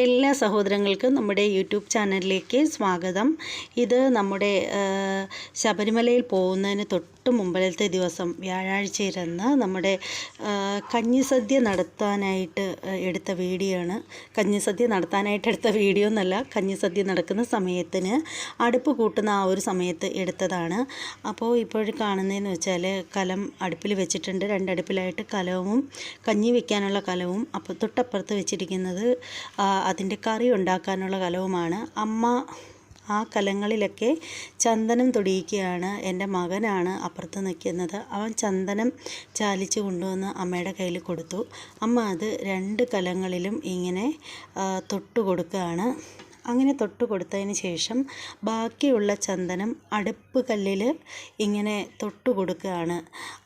എല്ലാ സഹോദരങ്ങൾക്കും നമ്മുടെ യൂട്യൂബ് ചാനലിലേക്ക് സ്വാഗതം. ഇത് നമ്മുടെ ശബരിമലയിൽ പോകുന്നതിന് തൊട്ട് മുമ്പിലത്തെ ദിവസം വ്യാഴാഴ്ച ഇരുന്ന് നമ്മുടെ കഞ്ഞിസദ്യ നടത്താനായിട്ട് എടുത്ത വീഡിയോ ആണ് കഞ്ഞിസദ്യ നടത്താനായിട്ട് എടുത്ത വീഡിയോ എന്നല്ല കഞ്ഞിസദ്യ നടക്കുന്ന സമയത്തിന് അടുപ്പ് കൂട്ടുന്ന ആ ഒരു സമയത്ത് എടുത്തതാണ്. അപ്പോൾ ഇപ്പോഴും കാണുന്നതെന്ന് വെച്ചാൽ കലം അടുപ്പിൽ വെച്ചിട്ടുണ്ട്. രണ്ടടുപ്പിലായിട്ട് കലവും കഞ്ഞി വെക്കാനുള്ള കലവും അപ്പോൾ തൊട്ടപ്പുറത്ത് വെച്ചിരിക്കുന്നത് അതിന്റെ കറി ഉണ്ടാക്കാനുള്ള കലവുമാണ്. അമ്മ ആ കലങ്ങളിലൊക്കെ ചന്ദനം തൊടിയിക്കുകയാണ്. എന്റെ മകനാണ് അപ്പുറത്ത് നിൽക്കുന്നത്. അവൻ ചന്ദനം ചാലിച്ച് കൊണ്ടുവന്ന് അമ്മയുടെ കയ്യിൽ കൊടുത്തു. അമ്മ അത് രണ്ട് കലങ്ങളിലും ഇങ്ങനെ തൊട്ട് കൊടുക്കുകയാണ് അങ്ങനെ തൊട്ട് കൊടുത്തതിന് ശേഷം ബാക്കിയുള്ള ചന്ദനം അടുപ്പ് കല്ലിൽ ഇങ്ങനെ തൊട്ട് കൊടുക്കുകയാണ്.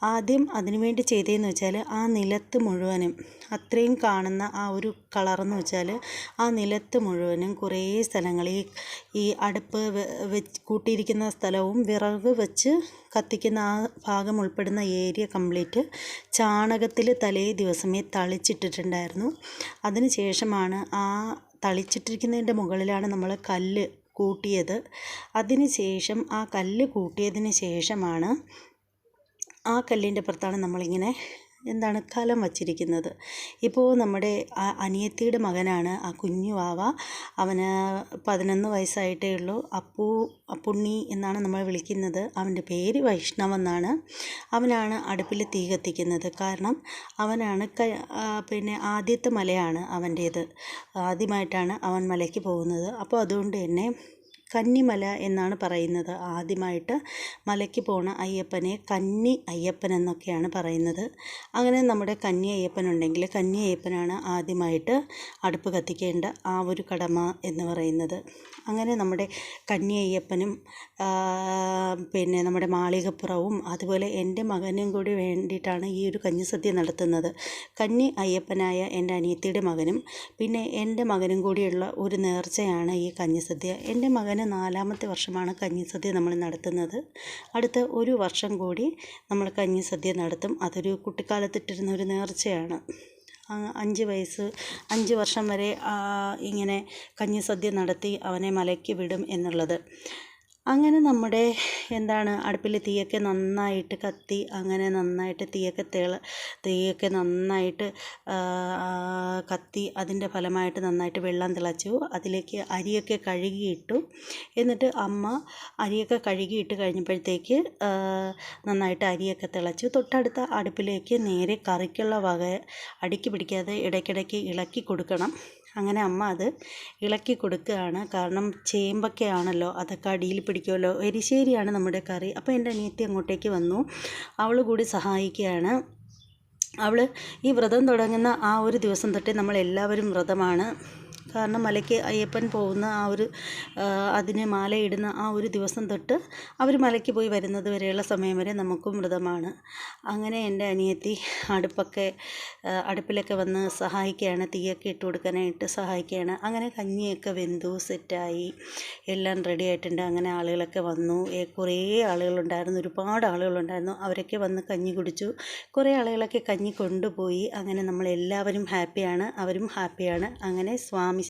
ആദ്യം അതിനു വേണ്ടി ചെയ്തതെന്ന് വെച്ചാൽ ആ നിലത്ത് മുഴുവനും അത്രയും കാണുന്ന ആ ഒരു കളറെന്ന് വെച്ചാൽ ആ നിലത്ത് മുഴുവനും കുറേ സ്ഥലങ്ങളിൽ ഈ അടുപ്പ് വെച്ച് കൂട്ടിയിരിക്കുന്ന സ്ഥലവും വിറക് വെച്ച് കത്തിക്കുന്ന ആ ഭാഗം ഉൾപ്പെടുന്ന ഏരിയ കംപ്ലീറ്റ് ചാണകത്തിൽ തലേ ദിവസമേ തളിച്ചിട്ടിട്ടുണ്ടായിരുന്നു. അതിന് ശേഷമാണ് ആ തളിച്ചിട്ടിരിക്കുന്നതിന്റെ മുകളിലാണ് നമ്മൾ കല്ല് കൂട്ടിയത്. അതിന് ശേഷം ആ കല്ല് കൂട്ടിയതിന് ശേഷമാണ് ആ കല്ലിന്റെ പുറത്താണ് നമ്മളിങ്ങനെ എന്താണ് കലം വച്ചിരിക്കുന്നത്. ഇപ്പോൾ നമ്മുടെ ആ അനിയത്തിയുടെ മകനാണ് ആ കുഞ്ഞു വാവ. അവന് പതിനൊന്ന് വയസ്സായിട്ടേ ഉള്ളൂ. അപ്പു അപ്പുണ്ണി എന്നാണ് നമ്മൾ വിളിക്കുന്നത്. അവന്റെ പേര് വൈഷ്ണവ് എന്നാണ്. അവനാണ് അടുപ്പിൽ തീ കത്തിക്കുന്നത്. കാരണം അവനാണ് പിന്നെ ആദ്യത്തെ മലയാണ് അവന്റേത്. ആദ്യമായിട്ടാണ് അവൻ മലയ്ക്ക് പോകുന്നത്. അപ്പോൾ അതുകൊണ്ട് തന്നെ കന്നിമല എന്നാണ് പറയുന്നത്. ആദ്യമായിട്ട് മലയ്ക്ക് പോണ അയ്യപ്പനെ കന്നി അയ്യപ്പൻ എന്നൊക്കെയാണ് പറയുന്നത്. അങ്ങനെ നമ്മുടെ കന്നി അയ്യപ്പൻ ഉണ്ടെങ്കിൽ കന്നി അയ്യപ്പനാണ് ആദ്യമായിട്ട് അടുപ്പ് കത്തിക്കേണ്ട ആ ഒരു കടമ എന്ന് പറയുന്നത്. അങ്ങനെ നമ്മുടെ കന്നി അയ്യപ്പനും പിന്നെ നമ്മുടെ മാളികപ്പുറവും അതുപോലെ എന്റെ മകനും കൂടി വേണ്ടിയിട്ടാണ് ഈ ഒരു കഞ്ഞിസദ്യ നടത്തുന്നത്. കന്നി അയ്യപ്പനായ എന്റെ അനിയത്തിയുടെ മകനും പിന്നെ എന്റെ മകനും കൂടിയുള്ള ഒരു നേർച്ചയാണ് ഈ കഞ്ഞിസദ്യ എന്റെ അങ്ങനെ നാലാമത്തെ വർഷമാണ് കഞ്ഞിസദ്യ നമ്മൾ നടത്തുന്നത്. അടുത്ത ഒരു വർഷം കൂടി നമ്മൾ കഞ്ഞിസദ്യ നടത്തും. അതൊരു കുട്ടിക്കാലത്തിട്ടിരുന്ന ഒരു നേർച്ചയാണ്. അഞ്ച് വയസ്സ് അഞ്ച് വർഷം വരെ ഇങ്ങനെ കഞ്ഞിസദ്യ നടത്തി അവനെ മലയ്ക്ക് വിടും എന്നുള്ളത്. അങ്ങനെ നമ്മുടെ എന്താണ് അടുപ്പിൽ തീയൊക്കെ നന്നായിട്ട് കത്തി അങ്ങനെ നന്നായിട്ട് തീയൊക്കെ തിള തീയൊക്കെ നന്നായിട്ട് കത്തി അതിന്റെ ഫലമായിട്ട് നന്നായിട്ട് വെള്ളം തിളച്ചു. അതിലേക്ക് അരിയൊക്കെ കഴുകിയിട്ടു. എന്നിട്ട് അമ്മ അരിയൊക്കെ കഴുകിയിട്ട് കഴിഞ്ഞപ്പോഴത്തേക്ക് നന്നായിട്ട് അരിയൊക്കെ തിളച്ച് തൊട്ടടുത്ത അടുപ്പിലേക്ക് നേരെ കറിക്കുള്ള വക അടുക്കി പിടിക്കാതെ ഇടയ്ക്കിടയ്ക്ക് ഇളക്കി കൊടുക്കണം. അങ്ങനെ അമ്മ അത് ഇളക്കി കൊടുക്കുകയാണ്. കാരണം ചേമ്പൊക്കെ ആണല്ലോ അതൊക്കെ അടിയിൽ പിടിക്കുമല്ലോ. എരിശ്ശേരിയാണ് നമ്മുടെ കറി. അപ്പോൾ എന്റെ അനിയത്തി അങ്ങോട്ടേക്ക് വന്നു. അവൾ കൂടി സഹായിക്കുകയാണ്. അവൾ ഈ വ്രതം തുടങ്ങുന്ന ആ ഒരു ദിവസം തൊട്ടേ നമ്മളെല്ലാവരും വ്രതമാണ്. കാരണം മലയ്ക്ക് അയ്യപ്പൻ പോകുന്ന ആ ഒരു അതിന് മാലയിടുന്ന ആ ഒരു ദിവസം തൊട്ട് അവർ മലയ്ക്ക് പോയി വരുന്നത് വരെയുള്ള സമയം വരെ നമുക്കും വ്രതമാണ് അങ്ങനെ എന്റെ അനിയത്തി അടുപ്പൊക്കെ അടുപ്പിലൊക്കെ വന്ന് സഹായിക്കുകയാണ് തീയൊക്കെ ഇട്ട് കൊടുക്കാനായിട്ട് സഹായിക്കുകയാണ്. അങ്ങനെ കഞ്ഞിയൊക്കെ വെന്തു സെറ്റായി എല്ലാം റെഡി ആയിട്ടുണ്ട്. അങ്ങനെ ആളുകളൊക്കെ വന്നു. കുറേ ആളുകളുണ്ടായിരുന്നു ഒരുപാട് ആളുകളുണ്ടായിരുന്നു. അവരൊക്കെ വന്ന് കഞ്ഞി കുടിച്ചു. കുറേ ആളുകളൊക്കെ കഞ്ഞി കൊണ്ടുപോയി. അങ്ങനെ നമ്മളെല്ലാവരും ഹാപ്പിയാണ് അവരും ഹാപ്പിയാണ്. അങ്ങനെ സ്വാമി